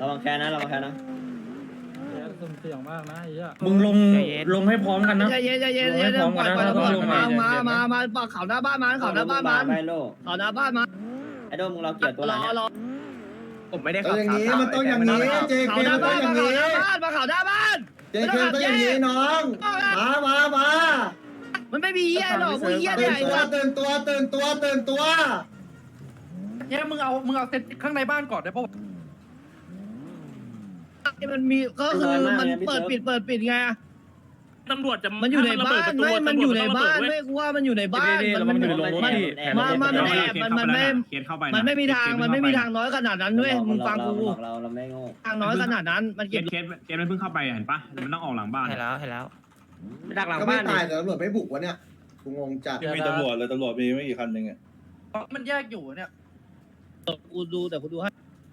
ระวังแค่นะระวังแค่นะเสี่ยงมากนะไอ้เหี้ยมึงลงลงให้พร้อมกันนะ ใจเย็นใจเย็นใจเย็นปล่อยปล่อยตำรวจมามามามาปักเขาหน้าบ้านมานเขาหน้าบ้านมานไปโลเขาหน้าบ้านมานไอ้โดมมึงรอเกี่ยวตัวหลังเนี่ยผมไม่ได้ขับอย่างนี้มันต้องอย่างนี้เจเกมันต้องอย่างนี้มาเขาหน้าบ้านเจเกมันต้องอย่างนี้น้องมามามามันไม่มีเหี้ยหรอกมึงเหี้ยใหญ่ตัวตื่นตัวตื่นตัวตื่นตัวเนี่ยมึงเอามึงเอาเซ็ตข้างในบ้านก่อนได้ปะ มันมีก็คือมันเปิดปิดเปิดปิดไงตำรวจจะมันอยู่ในบ้านไม่มันอยู่ในบ้านไม่กูว่ามันอยู่ในบ้านมันอยู่ในบ้นมันมันแอบมันมันไม่มันไม่มีทางมันไม่มีทางน้อยขนาดนั้นด้วยมึงฟังกูทางน้อยขนาดนั้นมันเก็บเคสเคสมันเพิ่งเข้าไปเห็นปะมันต้องออกหลังบ้านเห็นแล้วเห็นแล้วไม่ดักหลังบ้านก็ไม่ตายแต่ตำรวจไม่บุกวะเนี่ยกูงงจัดมีตำรวจเลยตำรวจมีไม่กี่คันเองอะมันแยกอยู่เนี่ยกูดูแต่กูดูให้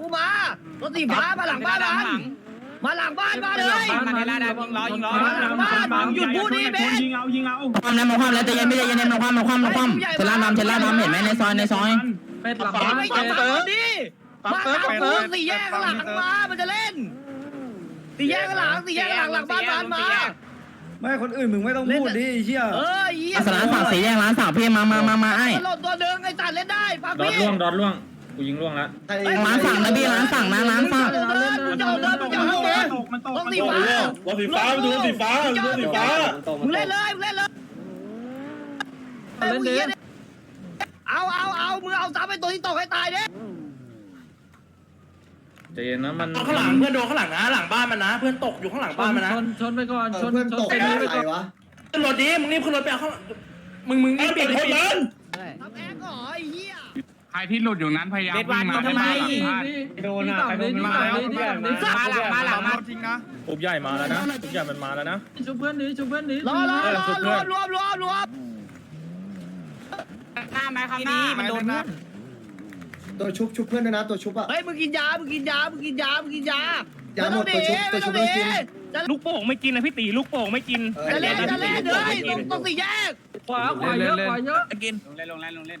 กูมา รถสีฟ้ามาหลังบ้านมันมาหลังบ้านมาเลย มายิงลอยิงล้อมาหลังบ้านหยุดพูดดิเบนยิงเอายิงเอาความนะมองความแล้วแต่ยังไม่ได้ยังเนมองความมองความมองความเทล่าน้ำเทล่าน้ำเห็นไหมในซอยในซอยเป็ดหลังบ้าเต๋อดิมาหลังต๋อสี่แยกหลังมา มันจะเล่นสี่แยกหลังสี่แยกหลังหลังบ้านบ้านมาไม่คนอื่นมึงไม่ต้องพูดดิเชี่ยเออเยี่ยร้านสาวสีแยกร้านสาวพี่มามามามาไอ้รลดตัวเดิมไอ้ตัดเล่นได้พักพี่ดอดล่วงดอดล่วง กูยิงล่วงแล้วร้านฝั่งนะบี้านฝั่งนะร้านฝั่งต้องตีฟ้าวันสีฟ้าดูสีฟ้าดูสีฟ้าเล่นเลยมึงเล่นเลยเอาเอาเอามือเอาซ้ำไปตัวที่ตกให้ตายเด้ใจเย็นนะมันข้างหลังเพื่อนโดนข้างหลังนะหลังบ้านมันนะ เพื่อนตกอยู่ข้างหลังบ้านมันนะชนไปก่อนชนชนตกไปไหนวะขึ้นรถดิมึงรีบขึ้นรถไปเอาข้างมึงมึงรีบเปลี่ยนรถมันทำแอร์ก่อไอ้เหี้ย ใครที่หลุดอยู่นั้นพยายามเด็ดวันทำไม โดนอะใครโดนมาแล้วมาหลังมาหลังมาจริงนะปุ๊บใหญ่มาแล้วนะปุ๊บใหญ่มันมาแล้วนะชุบเพื่อนนี้ชุบเพื่อนนี้รอรอรอรวมรวมรวมรวมข้ามไหมข้ามงนี้มันโดนนะตัวชุบชุบเพื่อนด้วยนะตัวชุบอะเฮ้ยมึงกินยามึงกินยามึงกินยามึงกินยาอย่าหมดตัวชุบตัวชุบไม่กินลูกโป่งไม่กินนะพี่ตีลูกโป่งไม่กินจะเล่นจะเล่นเลยตรงสี่แยกขวาขวาเยอะขวาเยอะกินลงเล่นลงเล่นลงเล่น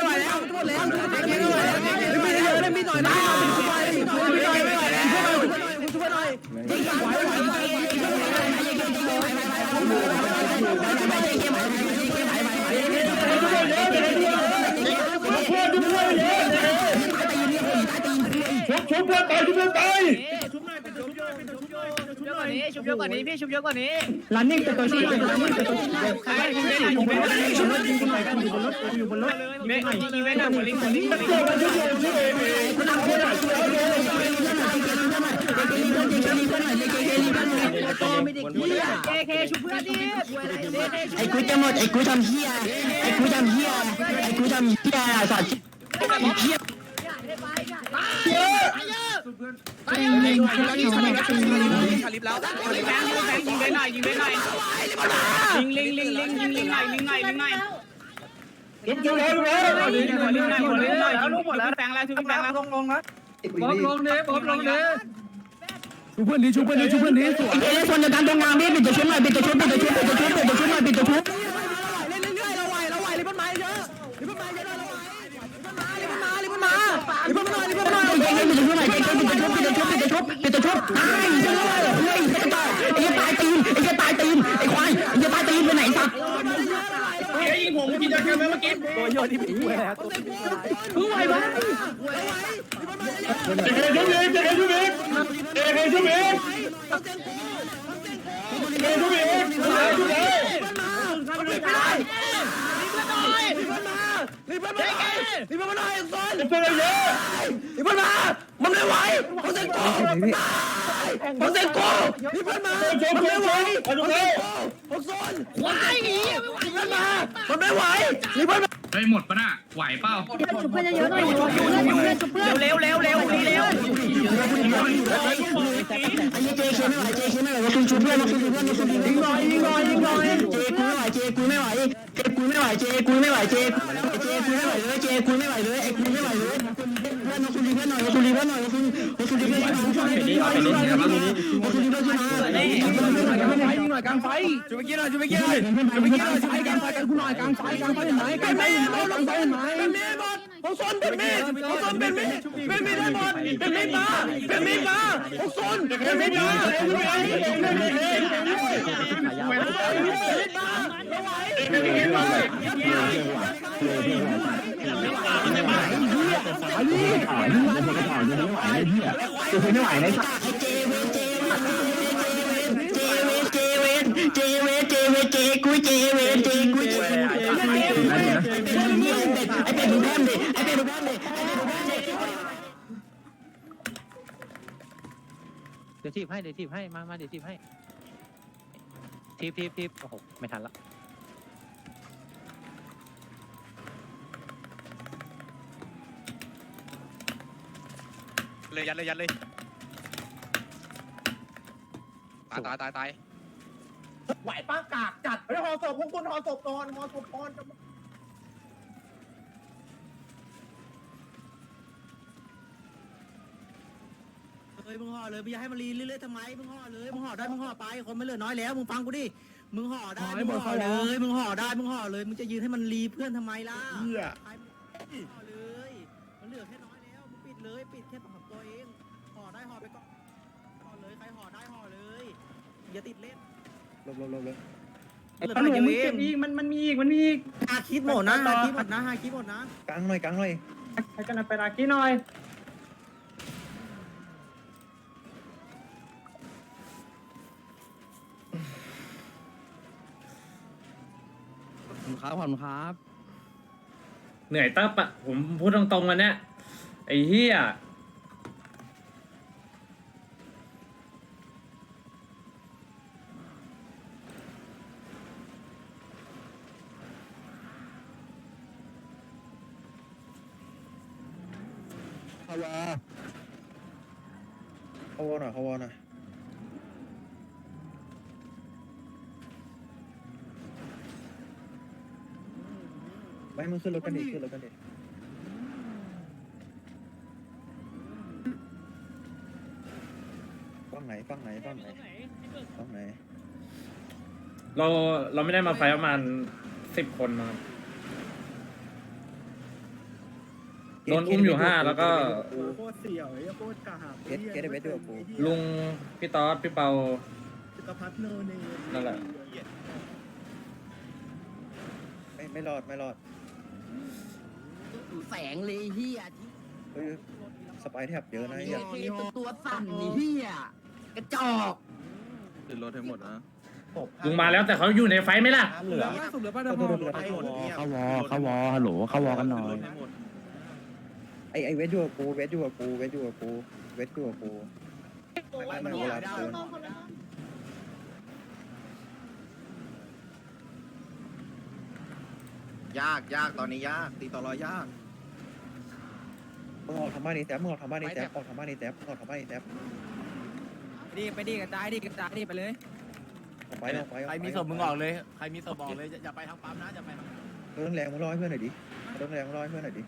ชุบเพื่อนไปชุบเพื่อนไปชุบเยอะกว่านี้ชุบเยอะกว่านี้พี่ชุบเยอะกว่านี้รันนิ่งเป็นตัวชุบรันนิ่งเป็นตัวชุบใครยิงไม่ได้ยิงไม่ได้ชุบรถยิงอยู่บนรถเว้ยยิงเว้ยหน้หัวลิงหัวลิงหัวลิงเค เคชุบเพื่อนดิไอ้กูจะหมดไอ้กูทำเหี้ยไอ้กูทำเหี้ยไอ้กูทำเหี้ยสัตว์เหี้ย ยิงแบงยิงแบงยิงเว้ยหน่อยยิงเว้ยหน่อยลิงลิงลิงลิงยิงลิงหน่อยลิงหน่อยลิงหน่อยชุบชุบแล้วชุบแล้วหัวลิงหน่อยหัวลิงหน่อยลูกหมดแล้วแบงแล้วทุกแบงแล้วลงลงนะบอมลงดิบอมลงดิชุบเพื่อนนี้ชุบเพื่อนนี้ชุบเพื่อนนี้สวยไอ้เล่นคนเดียวกันตรงงานพี่ปิดตัวชุบหน่อยปิดตัวชุบปิดตัวชุบปิดตัวชุบปิดตัวชุบหน่อยปิดตัวชุบเก่งๆปิดตัวชุบหน่อยเก่งๆปิดตัวชุบปิดตัวชุบปิดตัวชุบปิดตัวชุบปิดตัวชุบตายเฮ้ยเฮ้ยไอ้ต่อไอ้ตายตีนไอ้ตายตีนไอ้ควายไอ้ตายตีนไปไหนสัตว์ยิงผมกินยาแก้เมื่อกี้เจ๊ชุบเองเจ๊ชุบเองเจ๊ชุบเองเจะใครชุบอีกจะใครชุบอีกจะใครชุบอีกใครชุบอีกใครชุบอีกจะเป็นอะไรจะเป็นอะไร ควายหนีไม่ไหว เฮ้ยหมดปะน่ะไหวเปล่าเพื่อนเยอะๆหน่อยเพื่อนเพื่อนเพื่อนเร็วเร็วเร็วเร็วไอ้เจเคไม่ไหวเจเคไม่ไหวมาคุณชูเพื่อนมาคุณชูเพื่อนมาคุณยิงหน่อยยิงหน่อยยิงหน่อยเจกูไม่ไหวเจกูไม่ไหวเจกูไม่ไหวเจกูไม่ไหวเจเจกูไม่ไหวเลยเจกูไม่ไหวเลยไอ้กูไม่ไหวเลยเพื่อนมาคุณดีเพื่อนหน่อยมาคุณดีเพื่อนหน่อยมาคุณมาคุณดีเพื่อนหน่อยมาคุณดีเพื่อนหน่อยมาคุณดีเพื่อนหน่อยยิงห น่อยกลางไฟช่วยไปกินหน่อยช่วยไปกินหน่อยช่วยไปกินหน่อยช่วยไปกลางไฟกันกูหน่อยกลางไฟกลางไฟเห็นไหมกลางไฟเห็นไหมกลางไฟเห็นไหมเป็นมีดหมดผมซนเป็นมีดผมซนเป็นมีดเป็นมีดได้หมดเป็นมีดมาเป็นมีดมาผมซนเป็นมีดมาเป็นมีดมาเป็นมีดมาเป็นมีดมาไม่ไหวในสัตว์เจเวเจเวเจ เวเจเวเจเวเจกูเจเวเจกูเจเวไอเป็ดดูแพมดิไอเป็ดดูแพมดิเดี๋ยวทีบให้เดี๋ยวทีบให้มามาเดี๋ยวทีบให้ทีบทีบทีบโอ้โหไม่ทันละเลยยัดเลยยัดเลยตายตายตายตาย ไหวป้ากากจัดไปหอศพพวกคุณหอศพนอนหอศพนอนเฮ้ยมึงห่อเลยมึงอย่าให้มันรีเรื่อยๆทำไมมึงห่อเลยมึงห่อได้มึงห่อไปคนไม่เหลือน้อยแล้วมึงฟังกูดิมึงห่อได้มึงห่อเลยมึงห่อได้มึงห่อเลยมึงจะยืนให้มันรีเพื่อนทำไมล่ะเหี้ยห่อเลยมันเหลือแค่น้อยแล้วมึงปิดเลยปิดแค่สองตัวเองห่อได้ห่อไปก่อนห่อเลยใครห่อได้ห่อเลยอย่าติดเล่น ลบลบลบลบเหลือฮัลไปโหลเดียวมึงเก็บอีกมันมันมีอีกมันมีอีกหาคิดหมดนะหาคิดหมดนะหาคิดหมดนะกลางหน่อยกลางหน่อยใครกันนะไปดากี้หน่อยขอบคุณครับผ่อนครับ เหนื่อยตับอะผมพูดตรงๆวันเนี้ยไอ้เหี้ย เข้าวอเข้าวอหน่อยเข้าวอหน่อยไปมึงขึ้นรถกันดิขึ้นรถกันดิฟังไหนฟังไหนฟังไหนฟังไหน เราเราไม่ได้มาไฟประมาณสิบคนมาครับ โดนอุ้มอยู่ห้าแล้วก็ โคตรเสี่ยวไอ้โคตรกาหาเกตเกตได้เวทด้วยกู ลุงพี่ต๊อดพี่เปากระพัดโนเนนั่นแหละ ไม่ไม่รอดไม่รอดแสงเลยเฮียเฮ้ยสไปแท็บเยอะนะเฮีเฮียยตัวสั่นนี่เฮียกระจอกขึ้นรถให้หมดนะลุงมาแล้วแต่เขาอยู่ในไฟไหมล่ะ เหลือสุดเหลือป้าเดมอเข้าวอเข้าวอฮัลโหลเข้าวอกันหน่อย ไอไอเวทอยู่กับกูเวทอยู่กับกูเวทอยู่กับกูเวทอยู่กับกูไม่ไม่เวลาเดินยากยากตอนนี้ยาก ตีต่อรอยากมึงออกทำบ้านนี้แท็บมึงออกทำบ้านนี้แท็บออกทำบ้านนี้แท็บออกทำบ้านนี้แท็บดีไปดีกระจายดีกระจายดีไปเลยออกไปออกไปใครมีศพมึงออกเลยใครมีศพบอกเลยอย่าไปทางปั๊มนะอย่าไปทางเรื่องแรงมึงรอให้เพื่อนหน่อยดิเรื่องแรงมึงรอให้เพื่อนหน่อยดิ